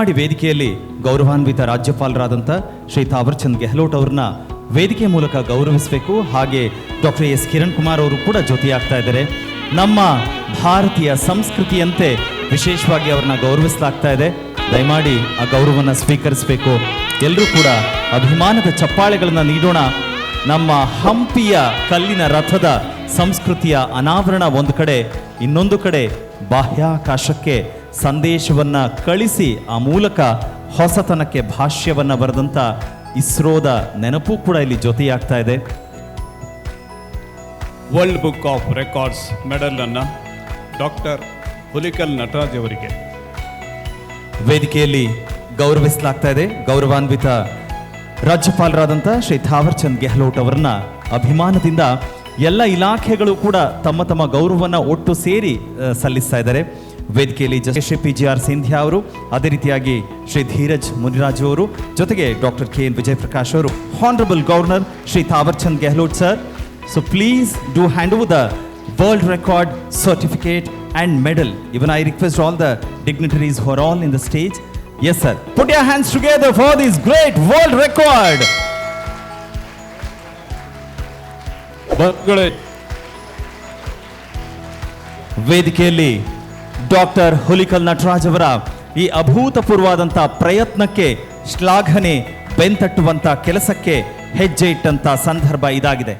ಮಾಡಿ ವೇದಿಕೆಯಲ್ಲಿ ಗೌರವಾನ್ವಿತ ರಾಜ್ಯಪಾಲರಾದಂಥ ಶ್ರೀ ತಾವರ್ಚಂದ್ ಗೆಹ್ಲೋಟ್ ಅವ್ರನ್ನ ವೇದಿಕೆ ಮೂಲಕ ಗೌರವಿಸಬೇಕು. ಹಾಗೆ ಡಾಕ್ಟರ್ ಎಸ್ ಕಿರಣ್ ಕುಮಾರ್ ಅವರು ಕೂಡ ಜೊತೆಯಾಗ್ತಾ ಇದ್ದಾರೆ. ನಮ್ಮ ಭಾರತೀಯ ಸಂಸ್ಕೃತಿಯಂತೆ ವಿಶೇಷವಾಗಿ ಅವ್ರನ್ನ ಗೌರವಿಸಲಾಗ್ತಾ ಇದೆ. ದಯಮಾಡಿ ಆ ಗೌರವವನ್ನು ಸ್ವೀಕರಿಸಬೇಕು. ಎಲ್ಲರೂ ಕೂಡ ಅಭಿಮಾನದ ಚಪ್ಪಾಳೆಗಳನ್ನು ನೀಡೋಣ. ನಮ್ಮ ಹಂಪಿಯ ಕಲ್ಲಿನ ರಥದ ಸಂಸ್ಕೃತಿಯ ಅನಾವರಣ ಒಂದು ಕಡೆ, ಇನ್ನೊಂದು ಕಡೆ ಬಾಹ್ಯಾಕಾಶಕ್ಕೆ ಸಂದೇಶವನ್ನ ಕಳಿಸಿ ಆ ಮೂಲಕ ಹೊಸತನಕ್ಕೆ ಭಾಷ್ಯವನ್ನು ಬರೆದಂಥ ಇಸ್ರೋದ ನೆನಪು ಕೂಡ ಇಲ್ಲಿ ಜೊತೆಯಾಗ್ತಾ ಇದೆ. World book of records medal ಅನ್ನ ಡಾಕ್ಟರ್ ಹುಲಿಕಲ್ ನಟರಾಜ್ ಅವರಿಗೆ. ವೇದಿಕೆಯಲ್ಲಿ ಗೌರವಿಸಲಾಗ್ತಾ ಇದೆ. ಗೌರವಾನ್ವಿತ ರಾಜ್ಯಪಾಲರಾದಂಥ ಶ್ರೀ ಥಾವರ್ಚಂದ್ ಗೆಹ್ಲೋಟ್ ಅವರನ್ನ ಅಭಿಮಾನದಿಂದ ಎಲ್ಲ ಇಲಾಖೆಗಳು ಕೂಡ ತಮ್ಮ ತಮ್ಮ ಗೌರವವನ್ನು ಒಟ್ಟು ಸೇರಿ ಸಲ್ಲಿಸ್ತಾ ಇದ್ದಾರೆ. ವೇದಿಕೆಯಲ್ಲಿ ಜ Shri P G R Sindhia ಅವರು ಅದೇ ರೀತಿಯಾಗಿ ಶ್ರೀ ಧೀರಜ್ ಮುನಿರಾಜು ಅವರು ಜೊತೆಗೆ doctor K N Vijay Prakash ಅವರು honourable governor Shri Thaawarchand Gehlot sir so please do hand over the world record certificate and medal. Even I request all the dignitaries who are all in the stage. Yes, sir. Put your hands together for this great world record. ಬಂಧುಗಳೇ ವೇದಿಕೆಯಲ್ಲಿ doctor Hulikal Nataraj ಅವರ ಈ ಅಭೂತಪೂರ್ವವಾದಂಥ ಪ್ರಯತ್ನಕ್ಕೆ ಶ್ಲಾಘನೆ ಬೆಂತಟ್ಟುವಂಥ ಕೆಲಸಕ್ಕೆ ಹೆಜ್ಜೆ ಇಟ್ಟಂಥ ಸಂದರ್ಭ ಇದಾಗಿದೆ.